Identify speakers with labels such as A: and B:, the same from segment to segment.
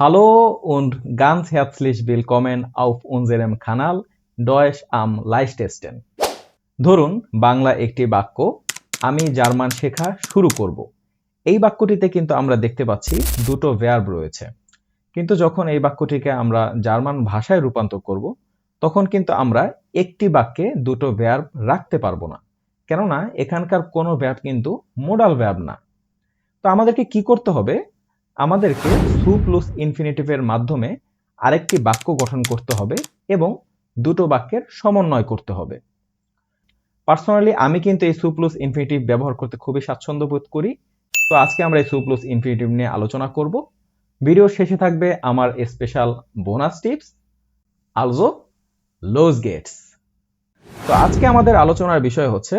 A: Hallo und ganz herzlich willkommen auf unserem Kanal Deutsch am leichtesten. ধরুন, বাংলা একটি বাক্য আমি জার্মান শেখা শুরু করব। এই বাক্যটিতে কিন্তু আমরা দেখতে পাচ্ছি দুটো ভার্ব রয়েছে। কিন্তু যখন এই বাক্যটিকে আমরা জার্মান ভাষায় রূপান্তর করব, তখন কিন্তু আমরা একটি বাক্যে দুটো ভার্ব রাখতে পারব না। কেননা, এখানকার কোনো ভার্ব কিন্তু মোডাল ভার্ব না। তো আমাদেরকে কি করতে হবে? আমাদেরকে সু প্লুস ইনফিনিটিভের মাধ্যমে আরেকটি বাক্য গঠন করতে হবে এবং দুটো বাক্যের সমন্বয় করতে হবে। পার্সোনালি আমি কিন্তু এই সু প্লুস ইনফিনিটিভ ব্যবহার করতে খুবই স্বাচ্ছন্দ্য বোধ করি। তো আজকে আমরা এই সু প্লুস ইনফিনিটিভ নিয়ে আলোচনা করব। ভিডিওর শেষে থাকবে আমার স্পেশাল বোনাস টিপস আলজো লোজ গেটস তো আজকে আমাদের আলোচনার বিষয় হচ্ছে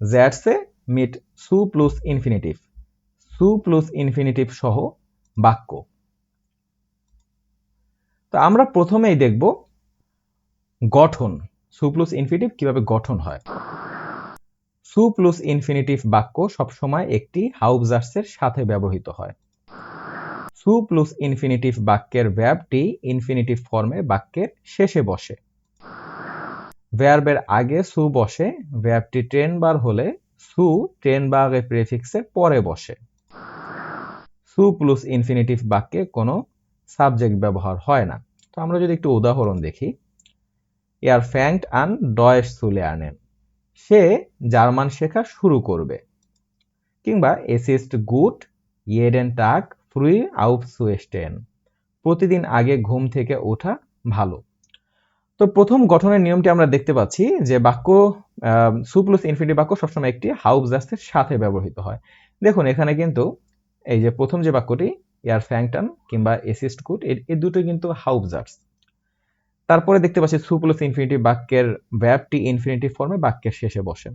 A: জ্যাটসে মিট সু প্লুস ইনফিনিটিভ সু প্লুস ইনফিনিটিভ সহ বাক্য। তো আমরা প্রথমেই দেখব গঠন, সু প্লুস ইনফিনিটিভ কীভাবে গঠন হয়। সু প্লুস ইনফিনিটিভ বাক্য সবসময় একটি হাউবজার্সের সাথে ব্যবহৃত হয়। সু প্লুস ইনফিনিটিভ বাক্যের ভ্যাবটি ইনফিনিটিভ ফর্মে বাক্যের শেষে বসে। ভ্যারবের আগে সু বসে ভ্যাবটি ট্রেন বার হলে সু ট্রেন বাগে প্রেফিক্সের পরে বসে। সু প্লুস ইনফিনিটিভ বাক্যে কোনো সাবজেক্ট ব্যবহার হয় না। তো আমরা যদি একটু উদাহরণ দেখি। এয়ার ফ্যাংট আন ডয়েস সুলে আনেন সে জার্মান শেখা শুরু করবে। কিংবা এসিস্ট গুড ইয়েডেন টাক ফ্রুই আউফ সুয়েস্টেন। প্রতিদিন আগে ঘুম থেকে ওঠা ভালো। তো প্রথম গঠনের নিয়মটি আমরা দেখতে পাচ্ছি যে বাক্য সুপ্লুস ইনফিনিটি বাক্য সবসময় একটি হাউস জাস্টের সাথে ব্যবহৃত হয়। দেখুন, এখানে কিন্তু এই যে প্রথম যে বাক্যটি, এয়ার ফ্যাংটন কিংবা এসিস্ট গুড এই দুটো কিন্তু হাউস জাস্ট তারপরে দেখতে পাচ্ছি সুপ্লুস ইনফিনিটি বাক্যের ভ্যাবটি ইনফিনিটি ফর্মে বাক্যের শেষে বসে।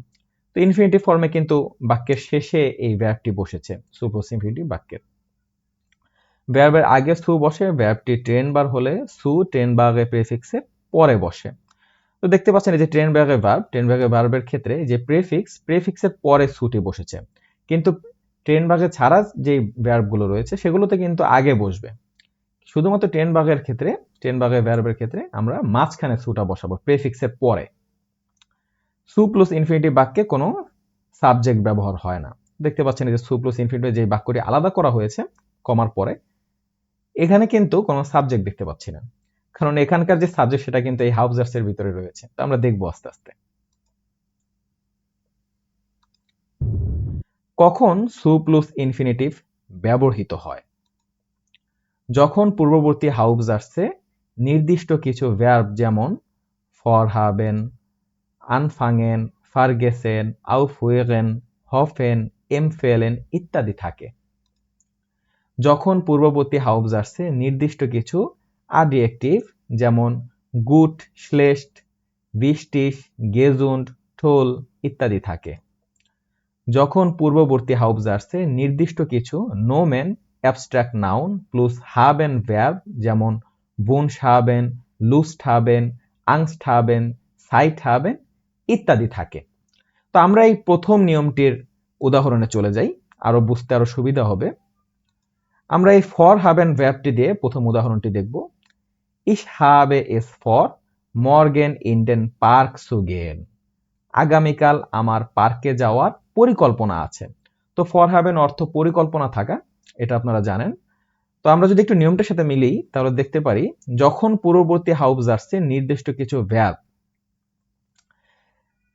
A: তো ইনফিনিটি ফর্মে কিন্তু বাক্যের শেষে এই ভ্যাবটি বসেছে সুপ্লুস ইনফিনিটি বাক্যের। ভ্যাবের আগে সু বসে ভ্যাবটি ট্রেন বার হলে সু ট্রেন বাগে প্রেফিক্সের পরে বসে। তো দেখতে পাচ্ছেন এই যে ট্রেন ব্যাগে ভার্ব ট্রেন ব্যাগে ভার্বের ক্ষেত্রে যে প্রেফিক্স প্রেফিক্সের পরে সুটি বসেছে। কিন্তু ট্রেন বাগে ছাড়া যে ভার্বগুলো রয়েছে, সেগুলোতে কিন্তু আগে বসবে। শুধুমাত্র ট্রেন বাগের ক্ষেত্রে, ট্রেন বাগের ভার্বের ক্ষেত্রে আমরা মাঝখানে সুটা বসাবো প্রেফিক্সের পরে। সু প্লস ইনফিনিটি বাক্যে কোনো সাবজেক্ট ব্যবহার হয় না। দেখতে পাচ্ছেন যে সু প্লস ইনফিনিটি যে বাক্যটি আলাদা করা হয়েছে, কমার পরে, এখানে কিন্তু কোনো সাবজেক্ট দেখতে পাচ্ছি না। কারণ এখানকার যে সাবজেক্ট সেটা কিন্তু এই হাউজার্স এর ভিতরে রয়েছে। তো আমরা দেখব আস্তে আস্তে। কখন সু প্লুস ইনফিনিটিভ ব্যবহৃত হয়? যখন পূর্ববর্তী হাউবজার্সে নির্দিষ্ট কিছু ভ্যার্ব যেমন ফর হাবেন আনফাঙেন ফারগেসেন আউফুয়েগেন হফেন এমফেলেন ইত্যাদি থাকে। যখন পূর্ববর্তী হাউবজার্সে নির্দিষ্ট কিছু আডিয়েক্টিভ যেমন গুট শ্লেষ্ট বৃষ্টিস গেজুন্ড ঠোল ইত্যাদি থাকে। যখন পূর্ববর্তী হাউবজার্সে নির্দিষ্ট কিছু নো নোমেন অ্যাবস্ট্রাক্ট নাউন প্লুস হাবেন ভ্যাব যেমন বুনস হাবেন লুস্ট হাবেন আংস্ট হাবেন সাইট হাবেন ইত্যাদি থাকে। তো আমরা এই প্রথম নিয়মটির উদাহরণে চলে যাই, আরও বুঝতে আরও সুবিধা হবে। আমরা এই ফর হাব হাবেন ভ্যাবটি দিয়ে প্রথম উদাহরণটি দেখব। ইস হাবে এস ফর, মর্গেন ইন্ডেন পার্ক সুগেন। আগামীকাল আমার পার্কে যাওয়ার পরিকল্পনা আছে। তো ফর হাবেন অর্থ পরিকল্পনা থাকা, এটা আপনারা জানেন। তো আমরা যদি একটু নিয়মটার সাথে মিলি, তাহলে দেখতে পারি, যখন পূর্ববর্তী হাউস আসছে, নির্দিষ্ট কিছু ভ্যাব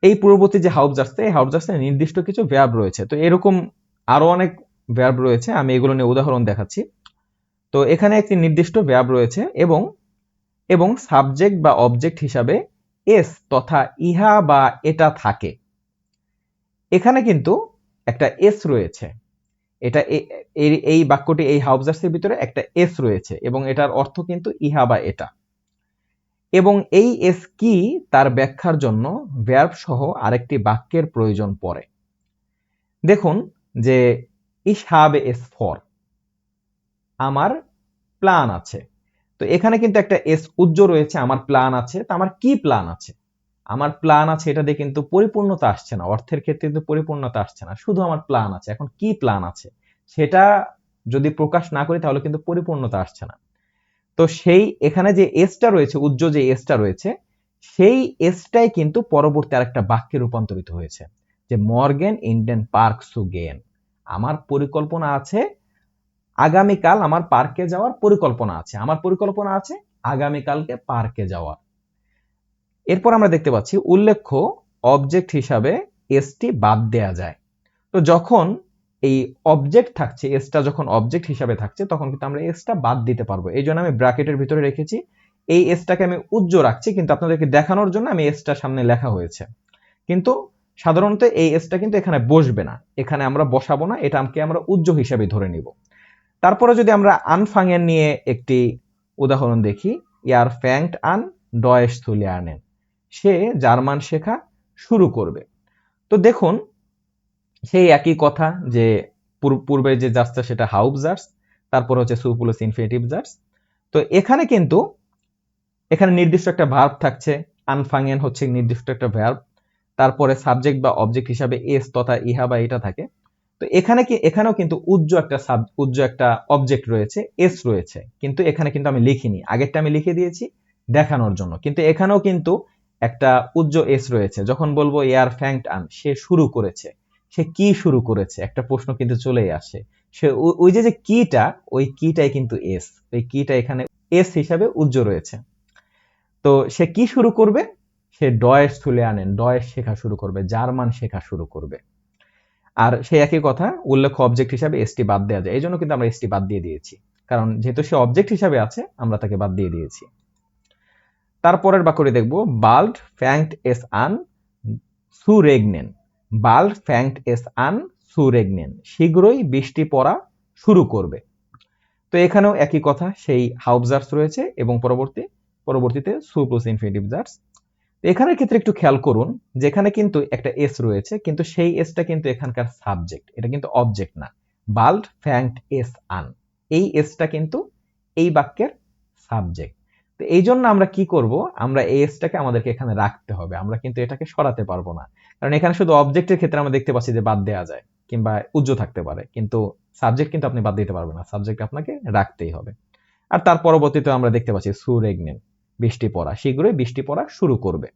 A: এই পূর্ববর্তী যে হাউস আসছে, এই হাউস আসছে, নির্দিষ্ট কিছু ভ্যাব রয়েছে। তো এরকম আরও অনেক ভ্যাব রয়েছে, আমি এগুলো নিয়ে উদাহরণ দেখাচ্ছি। তো এখানে একটি নির্দিষ্ট ভ্যাব রয়েছে, এবং এবং সাবজেক্ট বা অবজেক্ট হিসাবে এস তথা ইহা বা এটা থাকে। এখানে কিন্তু একটা এস রয়েছে। এটা এই বাক্যটি এই হাউজার্সের ভিতরে একটা এস রয়েছে এবং এটার অর্থ কিন্তু ইহা বা এটা। এবং এই এস কি তার ব্যাখ্যার জন্য ভ্যার্ব সহ আরেকটি বাক্যের প্রয়োজন পড়ে। দেখুন যে ইস হাবে এস ফর আমার প্ল্যান আছে। তো এখানে কিন্তু একটা এস উজ্জ রয়েছে, আমার প্ল্যান আছে, তো আমার কি প্ল্যান আছে? আমার প্ল্যান আছে, এটা দিয়ে কিন্তু পরিপূর্ণতা আসছে না, অর্থের ক্ষেত্রে কিন্তু পরিপূর্ণতা আসছে না, শুধু আমার প্ল্যান আছে। এখন কি প্ল্যান আছে? সেটা যদি প্রকাশ না করি তাহলে কিন্তু পরিপূর্ণতা আসছে না। তো সেই এখানে যে এসটা রয়েছে উজ্জ্ব যে এসটা রয়েছে, সেই এসটাই কিন্তু পরবর্তী আরেকটা বাক্যে রূপান্তরিত হয়েছে, যে মর্গেন ইন্ডেন পার্ক সু গেন। আমার পরিকল্পনা আছে, আগামীকাল আমার পার্কে যাওয়ার পরিকল্পনা আছে। আমার পরিকল্পনা আছে, আগামীকালকে পার্কে যাওয়ার। এরপর আমরা দেখতে পাচ্ছি উল্লেখ্য অবজেক্ট হিসাবে এসটি বাদ দেয়া যায়। তো যখন এই অবজেক্ট থাকছে এসটা যখন অবজেক্ট হিসাবে থাকছে, তখন কিন্তু আমরা এসটা বাদ দিতে পারব। এই জন্য আমি ব্র্যাকেটের ভিতরে রেখেছি। এই এসটাকে আমি উজ্জ্ব রাখছি, কিন্তু আপনাদেরকে দেখানোর জন্য আমি এসটা সামনে লেখা হয়েছে। কিন্তু সাধারণত এই এসটা কিন্তু এখানে বসবে না। এখানে আমরা বসাবো না, এটা আমাকে আমরা উজ্জ্ব হিসাবে ধরে নিব। তারপরে যদি আমরা আনফাঙের নিয়ে একটি উদাহরণ দেখি, ইয়ার ফ্যাংট আন ডয়েস তুলে আনেন সে জার্মান শেখা শুরু করবে। তো দেখুন, সেই একই কথা যে পূর্বে যে জার্সটা সেটা হাউব জার্স, তারপর হচ্ছে সুপুলস ইনফিনিটিভ জার্স। তো এখানে কিন্তু এখানে নির্দিষ্ট একটা ভার্ব থাকছে, আনফাঙেন হচ্ছে নির্দিষ্ট একটা ভার্ব তারপরে সাবজেক্ট বা অবজেক্ট হিসাবে এস তথা ইহা বা এটা থাকে। তো এখানে কি, এখানেও কিন্তু উজ্জ্ব একটা সাব উজ্জ্ব একটা অবজেক্ট রয়েছে, এস রয়েছে। কিন্তু এখানে কিন্তু আমি লিখিনি, আগেরটা আমি লিখে দিয়েছি দেখানোর জন্য। কিন্তু এখানেও কিন্তু একটা উজ্জ্ব এস রয়েছে। যখন বলব এয়ার ফ্যাংট আন, সে শুরু করেছে। সে কি শুরু করেছে? একটা প্রশ্ন কিন্তু চলেই আসে। সে ওই যে যে কিটা, ওই কিটাই কিন্তু এস। ওই কিটা এখানে এস হিসাবে উজ্জ্ব রয়েছে। তো সে কি শুরু করবে? সে ডয়েস তুলে আনেন। ডয়েস শেখা শুরু করবে। জার্মান শেখা শুরু করবে। আর সেই একই কথা, উল্লেখ্য অবজেক্ট হিসাবে এসটি বাদ দেওয়া যায়। এই জন্য কিন্তু আমরা এসটি বাদ দিয়ে দিয়েছি। কারণ যেহেতু সে অবজেক্ট হিসাবে আছে, আমরা তাকে বাদ দিয়ে দিয়েছি। তারপরের বাক্যটি দেখব। বাল্ড ফ্যাংট এস আন সুরেগনেন। বাল্ড ফ্যাংট এস আন সুরেগনেন। শীঘ্রই বৃষ্টি পড়া শুরু করবে। তো এখানেও একই কথা, সেই হাউবজার্স রয়েছে এবং পরবর্তী, পরবর্তীতে সু প্লাস ইনফিনিটিভ জার্স। এখানের ক্ষেত্রে একটু খেয়াল করুন, যেখানে কিন্তু একটা এস রয়েছে, কিন্তু সেই এসটা কিন্তু এখানকার সাবজেক্ট, এটা কিন্তু অবজেক্ট না। বাল্ড ফ্যাংট এস আন। এই এসটা কিন্তু এই বাক্যের সাবজেক্ট। তো এই জন্য আমরা কি করব? আমরা এই এসটাকে আমাদেরকে এখানে রাখতে হবে। আমরা কিন্তু এটাকে সরাতে পারব না। কারণ এখানে শুধু অবজেক্টের ক্ষেত্রে আমরা দেখতে পাচ্ছি যে বাদ দেওয়া যায়, কিংবা উজ্জ্ব থাকতে পারে। কিন্তু সাবজেক্ট কিন্তু আপনি বাদ দিতে পারবেন না। সাবজেক্ট আপনাকে রাখতেই হবে। আর তার পরবর্তীতে আমরা দেখতে পাচ্ছি সুরেগনেন বৃষ্টি পড়া। শীঘ্রই বৃষ্টি পড়া শুরু করবে।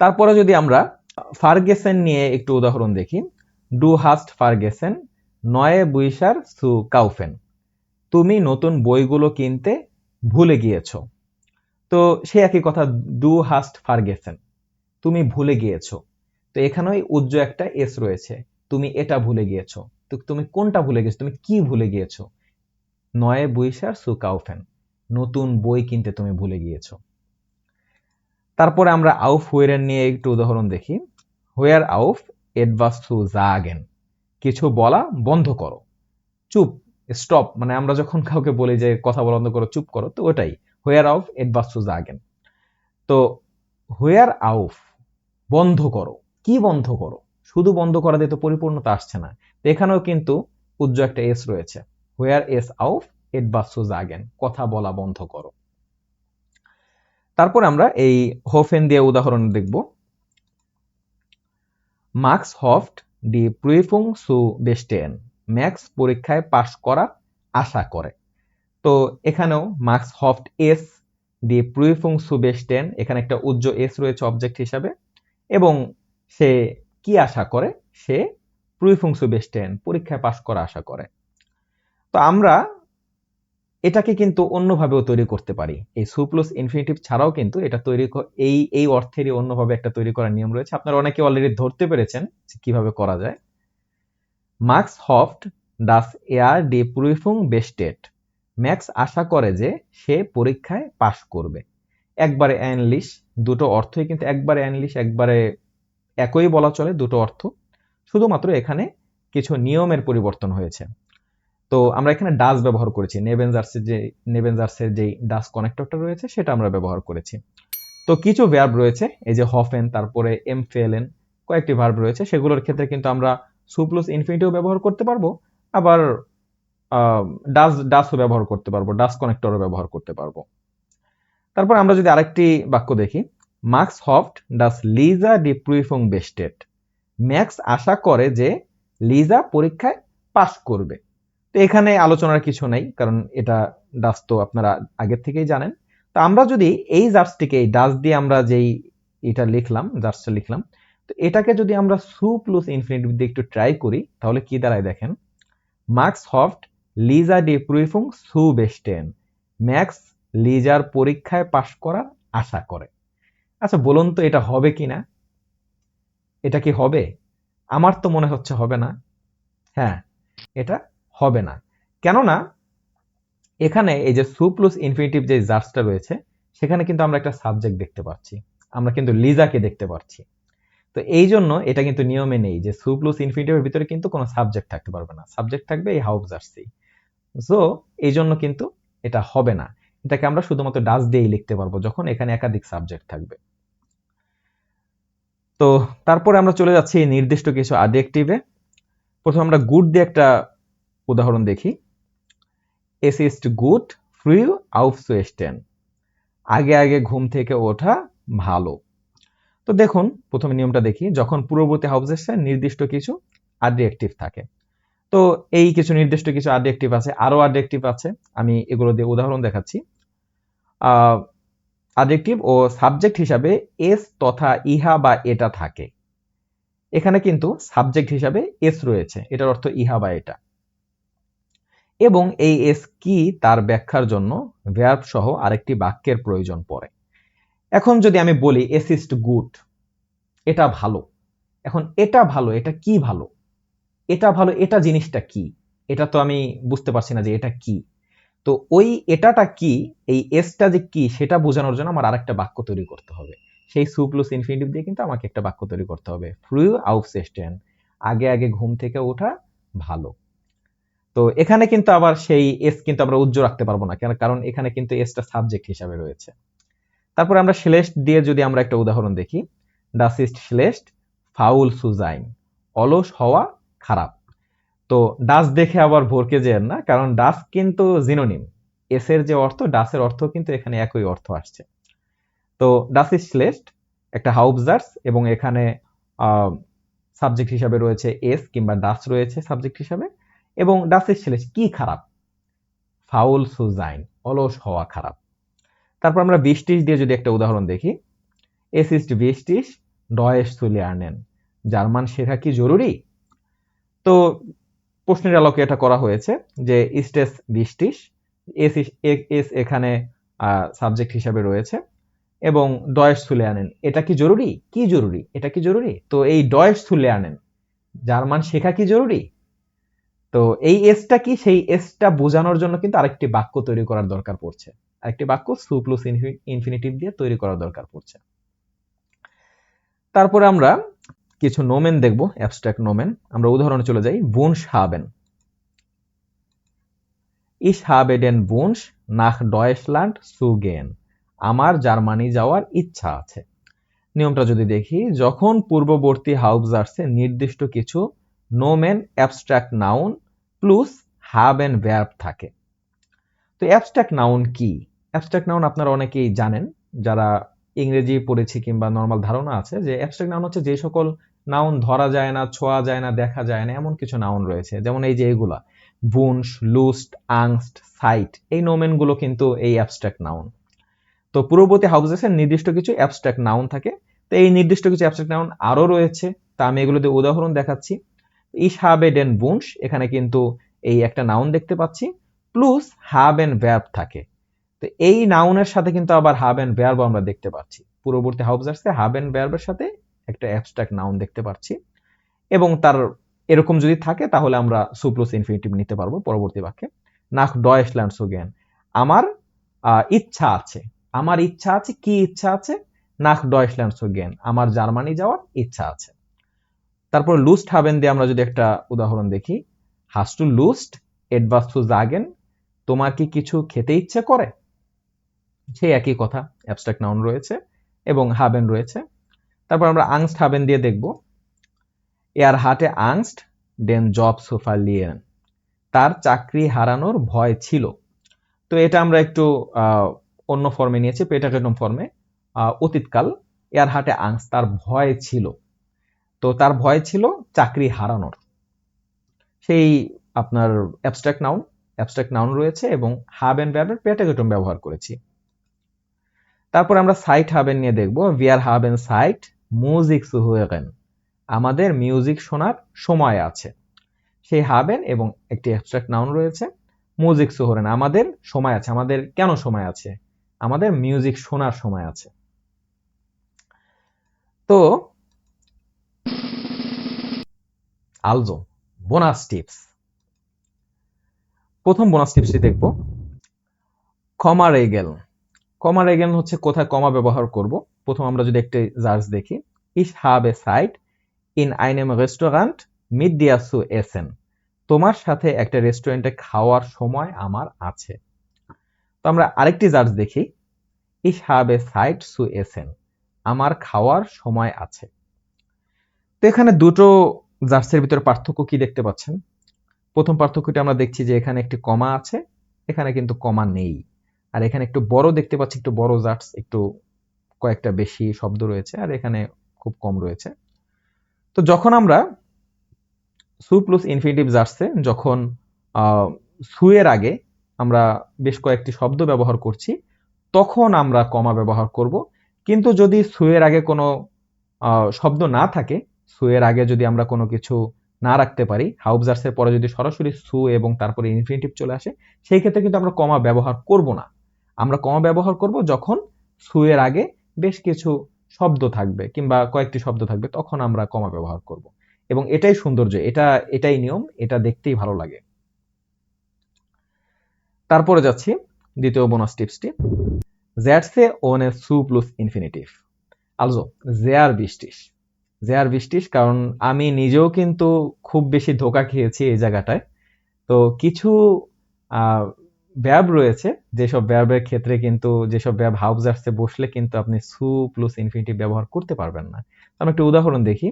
A: তারপরে যদি আমরা ফার্গেসেন নিয়ে একটু উদাহরণ দেখি। ডু হাস্ট ফার্গেসেন, নয়ে বুইসার সু কাউফেন। তুমি নতুন বইগুলো কিনতে ভুলে গিয়েছ। তো সে একই কথা ডু হাস্ট ফার্গেসেন তুমি ভুলে গিয়েছো। তো এখানেও উজ্জ্ব একটা এস রয়েছে। তুমি এটা ভুলে গিয়েছো। তো তুমি কোনটা ভুলে গেছো তুমি কি ভুলে গিয়েছো? নয়ে বুইসার সু কাউফেন নতুন বই কিনতে তুমি ভুলে গিয়েছো। তারপরে আমরা আউফ হুয়ারের নিয়ে একটু উদাহরণ দেখি। হুয়ার আউফ, এডভাস টু জাগেন কিছু বলা বন্ধ করো। চুপ স্টপ মানে আমরা যখন কাউকে বলি যে কথা বন্ধ করো, চুপ করো, তো ওটাই। হুয়ার আউফ এডভাস টু জাগেন তো হুয়ার আউফ বন্ধ করো। কি বন্ধ করো? শুধু বন্ধ করা দিয়ে তো পরিপূর্ণতা আসছে না। এখানেও কিন্তু উজ্জ্ব একটা এস রয়েছে। হুয়ার এস আউফ এডভাস টু জাগেন কথা বলা বন্ধ করো। তারপর আমরা এই হোফেন দিয়ে উদাহরণ দেখব। মার্কস হফট ডি প্রুইফুং সু বেস্টেন ম্যাক্স পরীক্ষায় পাশ করার আশা করে। তো এখানেও মার্কস হফট এস, ডি প্রুইফুং সু বেস্টেন এখানে একটা উজ্জ্ব এস রয়েছে অবজেক্ট হিসাবে, এবং সে কি আশা করে? সে প্রুইফুং সু বেস্টেন পরীক্ষায় পাশ করা আশা করে। তো আমরা এটাকে কিন্তু অন্যভাবেও তৈরি করতে পারি। এই সুপ্লস ইনফিনিটিভ ছাড়াও কিন্তু এটা তৈরি এই এই অর্থেরই অন্যভাবে একটা তৈরি করার নিয়ম রয়েছে। আপনারা অনেকে অলরেডি ধরতে পেরেছেন কীভাবে করা যায়। মার্কস হফট ডাস এয়ার ডি প্রুইফুং বেস্টেড। ম্যাক্স আশা করে যে সে পরীক্ষায় পাশ করবে। একবারে অ্যানলিশ, দুটো অর্থই কিন্তু একবারে অ্যানলিশ, একবারে একই বলা চলে দুটো অর্থ। শুধুমাত্র এখানে কিছু নিয়মের পরিবর্তন হয়েছে। তো আমরা এখানে ডাস ব্যবহার করেছি। নেভেনজার্সের যে, নেভেনজার্সের যেই ডাস কানেক্টরটা রয়েছে, সেটা আমরা ব্যবহার করেছি। তো কিছু ভার্ব রয়েছে, এই যে হফেন তারপরে এম ফেলেন কয়েকটি ভার্ব রয়েছে, সেগুলোর ক্ষেত্রে কিন্তু আমরা সুপ্লস ইনফিনিটিও ব্যবহার করতে পারব, আবার ডাস, ডাসও ব্যবহার করতে পারব, ডাস কানেক্টরও ব্যবহার করতে পারব। তারপর আমরা যদি আরেকটি বাক্য দেখি মার্কস হফট ডাস লিজা ডি প্রুইফং বেস্টেড ম্যাক্স আশা করে যে লিজা পরীক্ষায় পাশ করবে। তো এখানে আলোচনার কিছু নেই, কারণ এটা ডাস তো আপনারা আগের থেকেই জানেন। তো আমরা যদি এই জার্সটিকে এই ডাস দিয়ে আমরা যেই এটা লিখলাম জার্সটা লিখলাম তো এটাকে যদি আমরা সু প্লাস ইনফিনিটিভ দিয়ে একটু ট্রাই করি, তাহলে কি দাঁড়ায় দেখেন? মার্কস হফট লিজা ডি প্রুফুং সু বেস্টেন ম্যাক্স লিজার পরীক্ষায় পাশ করার আশা করে। আচ্ছা বলুন তো এটা হবে কি না? এটা কি হবে? আমার তো মনে হচ্ছে হবে না। হ্যাঁ এটা হবে না। কেননা এখানে এই যে সু প্লাস ইনফিনিটিভ যে জার্সটা রয়েছে, সেখানে কিন্তু আমরা একটা সাবজেক্ট দেখতে পাচ্ছি। আমরা কিন্তু লিজাকে দেখতে পাচ্ছি। তো এই জন্য এটা কিন্তু নিয়মে নেই যে সু প্লাস ইনফিনিটিভের ভিতরে কিন্তু কোনো সাবজেক্ট থাকতে পারবে না। সাবজেক্ট থাকবে এই হাউস জার্সি সো এই জন্য কিন্তু এটা হবে না। এটাকে আমরা শুধুমাত্র ডাস দিয়েই লিখতে পারব যখন এখানে একাধিক সাবজেক্ট থাকবে। তো তারপরে আমরা চলে যাচ্ছি নির্দিষ্ট কিছু আডজেক্টিভে প্রথমে আমরা গুড দিয়ে একটা উদাহরণ দেখি। এস ইস্ট গুড ফ্রি আউফসুয়েস্টেন আগে আগে ঘুম থেকে ওঠা ভালো। তো দেখুন, প্রথমে নিয়মটা দেখি। যখন পূর্ববর্তী হাউসেসে নির্দিষ্ট কিছু আডজেক্টিভ থাকে, তো এই কিছু নির্দিষ্ট কিছু আডজেক্টিভ আছে আরও আডজেক্টিভ আছে, আমি এগুলো দিয়ে উদাহরণ দেখাচ্ছি। আডজেক্টিভ ও সাবজেক্ট হিসাবে এস তথা ইহা বা এটা থাকে। এখানে কিন্তু সাবজেক্ট হিসাবে এস রয়েছে, এটার অর্থ ইহা বা এটা। এবং এই এস কি তার ব্যাখ্যার জন্য ভ্যার্ব সহ আরেকটি বাক্যের প্রয়োজন পড়ে। এখন যদি আমি বলি এস ইস্ট গুড এটা ভালো। এখন এটা ভালো, এটা কি ভালো? এটা ভালো, এটা জিনিসটা কি? এটা তো আমি বুঝতে পারছি না যে এটা কি। তো ওই এটাটা কি, এই এসটা যে কি, সেটা বোঝানোর জন্য আমার আরেকটা বাক্য তৈরি করতে হবে। সেই সু প্লাস ইনফিনিটিভ দিয়ে কিন্তু আমাকে একটা বাক্য তৈরি করতে হবে। ফ্রু আউফসেস্টেন আগে আগে ঘুম থেকে ওঠা ভালো। তো এখানে কিন্তু আবার সেই এস কিন্তু আমরা উজ্জ্ব রাখতে পারব না কারণ এখানে কিন্তু এসটা সাবজেক্ট হিসাবে রয়েছে। তারপর আমরা শ্লেষ্ট দিয়ে যদি আমরা একটা উদাহরণ দেখি ডাস ইস্ট শ্লেষ্ট ফাউল সুজাইন অলস হওয়া খারাপ। তো ডাস দেখে আবার ভরকে যেন না, কারণ ডাস কিন্তু জিনোনিম এস এর যে অর্থ ডাসের অর্থ কিন্তু এখানে একই অর্থ আসছে। তো ডাস ইজ শ্লেষ্ট একটা হাউবজার্স এবং এখানে সাবজেক্ট হিসাবে রয়েছে এস কিংবা ডাস রয়েছে সাবজেক্ট হিসাবে। এবং ডাস ইজ শ্লেষ্ট কি খারাপ? ফাউল সুজাইন অলস হওয়া খারাপ। তারপর আমরা বৃষ্টিস দিয়ে যদি একটা উদাহরণ দেখি এস ইস্ট বৃষ্টিস ডয়েস তুলে আনেন। জার্মান শেখা কি জরুরি? তো প্রশ্নের আলোকে এটা করা হয়েছে যে ইস্টেস বৃষ্টিস এস এস এখানে সাবজেক্ট হিসাবে রয়েছে, এবং ডয়েস তুলে আনেন। এটা কি জরুরি? কি জরুরি? এটা কি জরুরি? তো এই ডয়েস তুলে আনেন। জার্মান শেখা কি জরুরি? তো এই এসটা কি? সেই এসটা বোঝানোর জন্য কিন্তু আরেকটি বাক্য তৈরি করার দরকার পড়ছে। আরেকটি বাক্য সু প্লাস ইনফিনিটিভ দিয়ে তৈরি করার দরকার পড়ছে। তারপরে আমরা কিছু নোমেন দেখব অ্যাবস্ট্রাক্ট নোমেন আমরা উদাহরণে চলে যাই বুনস হাবেন ইস হাবেডেন বুনস নাখ ডয়েসল্যান্ড সুগেন আমার জার্মানি যাওয়ার ইচ্ছা আছে। নিয়মটা যদি দেখি, যখন পূর্ববর্তী হাউস হাউবজার্সে নির্দিষ্ট কিছু নোমেন অ্যাবস্ট্রাক্ট নাউন প্লুস হাব অ্যান্ড ভ্যার্ব থাকে। তো অ্যাবস্ট্রাক্ট নাউন কি? অ্যাবস্ট্রাক্ট নাউন আপনারা অনেকেই জানেন, যারা ইংরেজি পড়েছি কিংবা নর্মাল ধারণা আছে যে অ্যাবস্ট্রাক্ট নাউন হচ্ছে যে সকল নাউন ধরা যায় না, ছোঁয়া যায় না, দেখা যায় না, এমন কিছু নাউন রয়েছে। যেমন এই যে এগুলা, বুনস, লুস্ট, আংস্ট, সাইট, এই নোমেনগুলো কিন্তু এই অ্যাবস্ট্রাক্ট নাউন তো পূর্ববর্তী হাউসেসের নির্দিষ্ট কিছু অ্যাবস্ট্রাক্ট নাউন থাকে। তো এই নির্দিষ্ট কিছু অ্যাবস্ট্রাক্ট নাউন আরও রয়েছে। তা আমি এগুলোতে উদাহরণ দেখাচ্ছি। ইসহাবে ডেন বুনস, এখানে কিন্তু এই একটা নাউন দেখতে পাচ্ছি। প্লুস হাব এন্ড ভ্যাব থাকে। তো এই নাউনের সাথে কিন্তু আবার হাব এন্ড ভ্যাব আমরা দেখতে পাচ্ছি। পূর্ববর্তী হাউজার্সে হাব এন্ড ভ্যাবের সাথে একটা অ্যাবস্ট্রাক্ট নাউন দেখতে পাচ্ছি। এবং তার এরকম যদি থাকে, তাহলে আমরা সুপ্লুস ইনফিনিটিভ নিতে পারব পরবর্তী বাক্যে। নাক ডয়েসল্যান্ড সুগেন আমার ইচ্ছা আছে। আমার ইচ্ছা আছে, কি ইচ্ছা আছে? নাক ডয়েসল্যান্ড সুগেন আমার জার্মানি যাওয়ার ইচ্ছা আছে। তারপর লুস্ট হাবেন দিয়ে আমরা যদি একটা উদাহরণ দেখি। হাস টু লুস্ট এডভাস টু জাগেন তোমার কি কিছু খেতে ইচ্ছে করে? সেই একই কথা অ্যাবস্ট্রাক্ট নাউন রয়েছে এবং হাবেন রয়েছে। তারপর আমরা আংস্ট হাবেন দিয়ে দেখব। এয়ার হাটে আংস্ট ডেন জব সোফা লিয়েন তার চাকরি হারানোর ভয় ছিল। তো এটা আমরা একটু অন্য ফর্মে নিয়েছি পেটাটেটম ফর্মে অতীতকাল এয়ার হাটে আংস্ট তার ভয় ছিল। তো তার ভয় ছিল চাকরি হারানোর। সেই আপনার অ্যাবস্ট্রাক্ট নাউন অ্যাবস্ট্রাক্ট নাউন রয়েছে এবং হাবেন ব্যাবের পেটাগেটম ব্যবহার করেছি। তারপর আমরা সাইট হাবেন নিয়ে দেখব ভিয়ার হাবেন সাইট মিউজিক সুহুয়েগেন আমাদের মিউজিক শোনার সময় আছে। সেই হাবেন এবং একটি অ্যাবস্ট্রাক্ট নাউন রয়েছে মিউজিক সুহরেন আমাদের সময় আছে। আমাদের কেন সময় আছে? আমাদের মিউজিক শোনার সময় আছে। তো, আলজো বোনাস টিপস প্রথম বোনাস টিপসটি দেখব। কমা রেগেল কমা রেগেল হচ্ছে কোথায় কমা ব্যবহার করব। প্রথম আমরা যদি একটি জার্জ দেখি। ইস হাবে সাইট ইন আইনেম রেস্টুরেন্ট মিড দিয়াসু এসেন তোমার সাথে একটা রেস্টুরেন্টে খাওয়ার সময় আমার আছে। তো আমরা আরেকটি জার্জ দেখি। ইস হাবে সাইট সু এসেন আমার খাওয়ার সময় আছে। তো এখানে দুটো জার্সের ভিতরে পার্থক্য কি দেখতে পাচ্ছেন? প্রথম পার্থক্যটি আমরা দেখছি যে এখানে একটি কমা আছে, এখানে কিন্তু কমা নেই। আর এখানে একটু বড় দেখতে পাচ্ছি, একটু বড় জার্স, একটু কয়েকটা বেশি শব্দ রয়েছে, আর এখানে খুব কম রয়েছে। তো যখন আমরা সু প্লাস ইনফিনিটিভ জার্সে যখন সুয়ের আগে আমরা বেশ কয়েকটি শব্দ ব্যবহার করছি, তখন আমরা কমা ব্যবহার করব। কিন্তু যদি সুয়ের আগে কোনো শব্দ না থাকে, সুয়ের আগে যদি আমরা কোনো কিছু না রাখতে পারি হাউবজার্সের পরে যদি সরাসরি সু এবং তারপরে ইনফিনিটিভ চলে আসে, সেই ক্ষেত্রে কিন্তু আমরা কমা ব্যবহার করব না। আমরা কমা ব্যবহার করব যখন সুয়ের আগে বেশ কিছু শব্দ থাকবে কিংবা কয়েকটি শব্দ থাকবে, তখন আমরা কমা ব্যবহার করব। এবং এটাই সৌন্দর্য, এটা, এটাই নিয়ম, এটা দেখতেই ভালো লাগে। তারপরে যাচ্ছি দ্বিতীয় বোনাস টিপসটি জেটসে ওনে সু প্লুস ইনফিনিটিভ আলজো জেয়ার বৃষ্টিস। জেয়ার বৃষ্টিস, কারণ আমি নিজেও কিন্তু খুব বেশি ধোকা খেয়েছি এই জায়গাটায়। তো কিছু ব্যাব রয়েছে, যেসব ব্যাবের ক্ষেত্রে কিন্তু, যেসব ব্যাব হাউজার্সে বসলে কিন্তু আপনি সু প্লুস ইনফিনিটিভ ব্যবহার করতে পারবেন না। আমি একটা উদাহরণ দেখি।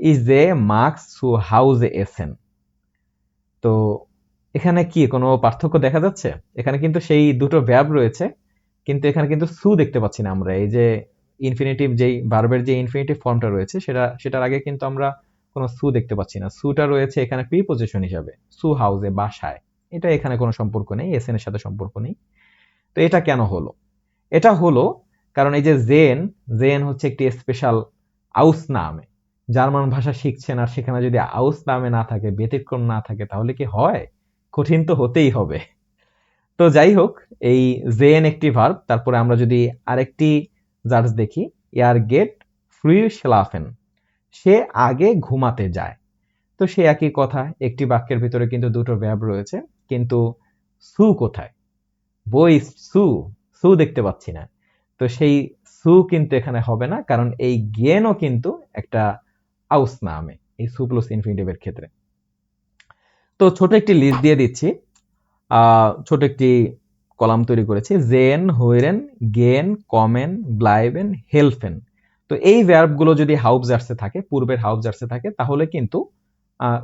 A: ইজ এ মার্কস সু হাউজে এসেন তো এখানে কি, কোনো পার্থক্য দেখা যাচ্ছে? এখানে কিন্তু সেই দুটো ব্যাব রয়েছে, কিন্তু এখানে কিন্তু সু দেখতে পাচ্ছি না আমরা। এই যে ইনফিনিটিভ যেই ভার্বের যে ইনফিনিটিভ ফর্মটা রয়েছে, সেটা, সেটার আগে কিন্তু আমরা কোনো সু দেখতে পাচ্ছি না। সুটা রয়েছে এখানে প্রিপোজিশন হিসাবে, সু হাউজে বাসায়। এটা এখানে কোনো সম্পর্ক নেই এসএন এর সাথে সম্পর্ক নেই। তো এটা কেন হলো? এটা হলো কারণ এই যে জেন জেন হচ্ছে একটি স্পেশাল আউস নামে। জার্মান ভাষা শিখছেন আর সেখানে যদি আউস নামে না থাকে, ব্যতিক্রম না থাকে, তাহলে কি হয়? কঠিন তো হতেই হবে। তো যাই হোক, এই জেন একটি ভার্ব তারপরে আমরা যদি আরেকটি জার্জ দেখি, ইয়ার গেট ফ্রি শ্লাফেন সে আগে ঘুমাতে যায়। তো সে একই কথা, একটি বাক্যের ভিতরে কিন্তু দুটো ব্যাব রয়েছে, কিন্তু সু কোথায়? বই সু সু দেখতে পাচ্ছি না। তো সেই সু কিন্তু এখানে হবে না, কারণ এই গেনও কিন্তু একটা আউস নামে, এই সু প্লাস ইনফিনিটিভের ক্ষেত্রে। তো ছোট একটি লিস্ট দিয়ে দিচ্ছি। ছোট একটি কলাম তৈরি করেছি জেন হুইরেন গেন কমেন ব্লাইবেন হেলফেন তো এই ভ্যার্বগুলো যদি হাউব জার্সে থাকে, পূর্বের হাউব জার্সে থাকে, তাহলে কিন্তু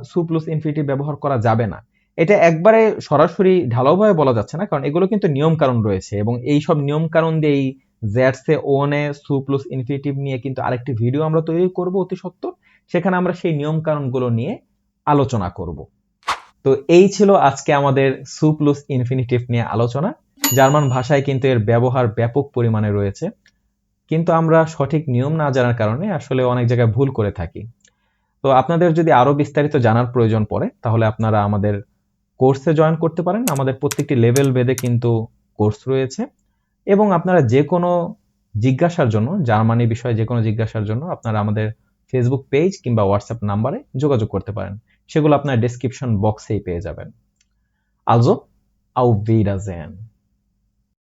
A: সু প্লাস ইনফিনিটিভ ব্যবহার করা যাবে না। এটা একবারে সরাসরি ঢালাওভাবে বলা যাচ্ছে না, কারণ এগুলো কিন্তু নিয়ম কারণ রয়েছে এবং এই সব নিয়ম কারণ দিয়ে এই জ্যাটসে ওনে সু প্লাস ইনফিনিটিভ নিয়ে কিন্তু আরেকটি ভিডিও আমরা তৈরি করব অতি সত্তর সেখানে আমরা সেই নিয়ম কারণগুলো নিয়ে আলোচনা করব। তো এই ছিল আজকে আমাদের সু প্লাস ইনফিনিটিভ নিয়ে আলোচনা। জার্মান ভাষায় কিন্তু এর ব্যবহার ব্যাপক পরিমাণে রয়েছে। কিন্তু আমরা সঠিক নিয়ম না জানার কারণে আসলে অনেক জায়গায় ভুল করে থাকি। তো আপনাদের যদি আরও বিস্তারিত জানার প্রয়োজন পড়ে, তাহলে আপনারা আমাদের কোর্সে জয়েন করতে পারেন। আমাদের প্রত্যেকটি লেভেল বেদে কিন্তু কোর্স রয়েছে। এবং আপনারা যে কোনো জিজ্ঞাসার জন্য, জার্মানি বিষয়ে যে কোনো জিজ্ঞাসার জন্য আপনারা আমাদের ফেসবুক পেজ কিংবা হোয়াটসঅ্যাপ নাম্বারে যোগাযোগ করতে পারেন। সেগুলো আপনার ডেসক্রিপশন বক্সেই পেয়ে যাবেন। আলজো আউ ভিডাজেন